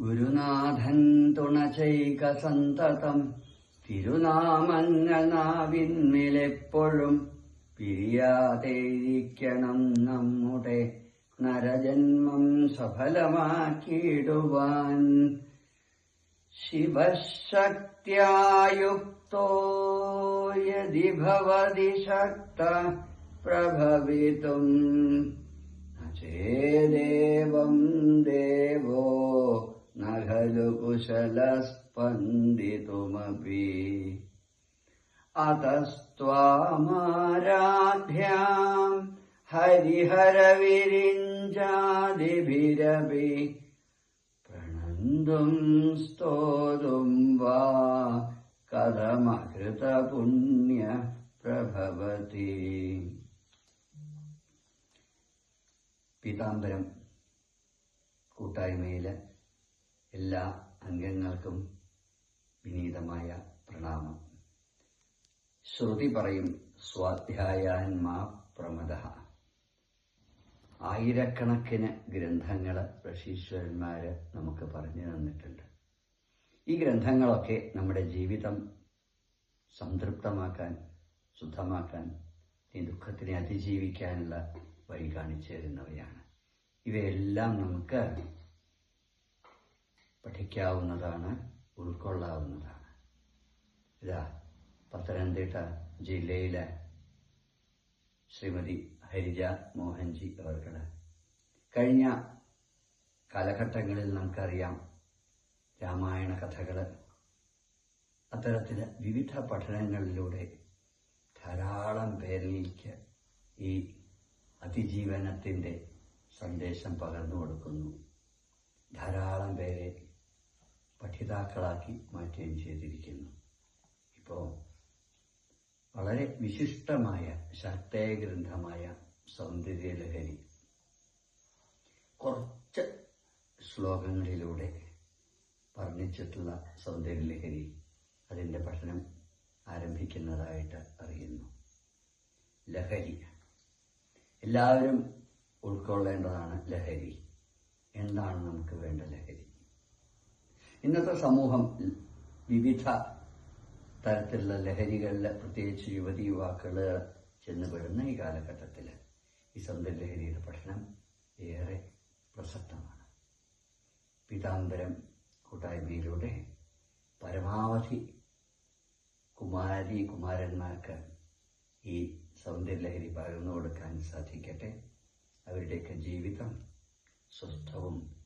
ഗുരുനാഥൻ തുണചൈക സന്തതം. തിരുനാമങ്ങൾ നാവിന്മിലെപ്പോഴും പിരിയാതെയിരിക്കണം നമ്മുടെ നരജന്മം സഫലമാക്കിയിടുവാൻ. ശിവശക്തിയായുക്തോ യതി ഭവതി ശക്ത പ്രഭവിതും ചേദേവം കുശലസ്പന്ദിതുമപി അതസ്ത്വാമാരാധ്യാം ഹരിഹരവിരിഞ്ചാദിഭിരപി പ്രണന്തും സ്തോതും വാ കഥമകൃതപുണ്യ പ്രഭവതി പീതാംബരം കൂട്ടായ്മയിലെ എല്ലാ അംഗങ്ങൾക്കും വിനീതമായ പ്രണാമം. ശ്രുതി പറയും സ്വാധ്യായാന്മാ പ്രമദ. ആയിരക്കണക്കിന് ഗ്രന്ഥങ്ങൾ ഋഷീശ്വരന്മാര് നമുക്ക് പറഞ്ഞു തന്നിട്ടുണ്ട്. ഈ ഗ്രന്ഥങ്ങളൊക്കെ നമ്മുടെ ജീവിതം സംതൃപ്തമാക്കാൻ ശുദ്ധമാക്കാൻ ഈ ദുഃഖത്തിനെ അതിജീവിക്കാനുള്ള വഴി കാണിച്ചു തരുന്നവയാണ്. ഇവയെല്ലാം നമുക്ക് പഠിക്കാവുന്നതാണ് ഉൾക്കൊള്ളാവുന്നതാണ്. ഇതാ പത്തനംതിട്ട ജില്ലയിലെ ശ്രീമതി ഹരിജ മോഹൻജി അവർക്കട. കഴിഞ്ഞ കാലഘട്ടങ്ങളിൽ നമുക്കറിയാം രാമായണ കഥകൾ അത്തരത്തിലെ വിവിധ പഠനങ്ങളിലൂടെ ധാരാളം പേരിലേക്ക് ഈ അതിജീവനത്തിന്റെ സന്ദേശം പകർന്നു കൊടുക്കുന്നു. ധാരാളം പേരെ പഠിതാക്കളാക്കി മാറ്റുകയും ചെയ്തിരിക്കുന്നു. ഇപ്പോൾ വളരെ വിശിഷ്ടമായ ശക്തയ ഗ്രന്ഥമായ സൗന്ദര്യലഹരി കുറച്ച് ശ്ലോകങ്ങളിലൂടെ വർണിച്ചിട്ടുള്ള സൗന്ദര്യലഹരി അതിന്റെ പഠനം ആരംഭിക്കുന്നതായിട്ട് അറിയുന്നു. ലഹരി. എല്ലാവരും ഉൾക്കൊള്ളേണ്ടതാണ് ലഹരി. എന്താണ് നമുക്ക് വേണ്ട ലഹരി? ഇന്നത്തെ സമൂഹം വിവിധ തരത്തിലുള്ള ലഹരികളിൽ പ്രത്യേകിച്ച് യുവതി യുവാക്കൾ ചെന്നുപെടുന്ന ഈ കാലഘട്ടത്തിൽ ഈ സൗന്ദര്യലഹരിയുടെ പഠനം ഏറെ പ്രസക്തമാണ്. പീതാംബരം കൂട്ടായ്മയിലൂടെ പരമാവധി കുമാരി കുമാരന്മാർക്ക് ഈ സൗന്ദര്യലഹരി പകർന്നു കൊടുക്കാൻ സാധിക്കട്ടെ. അവരുടെയൊക്കെ ജീവിതം സ്വസ്ഥവും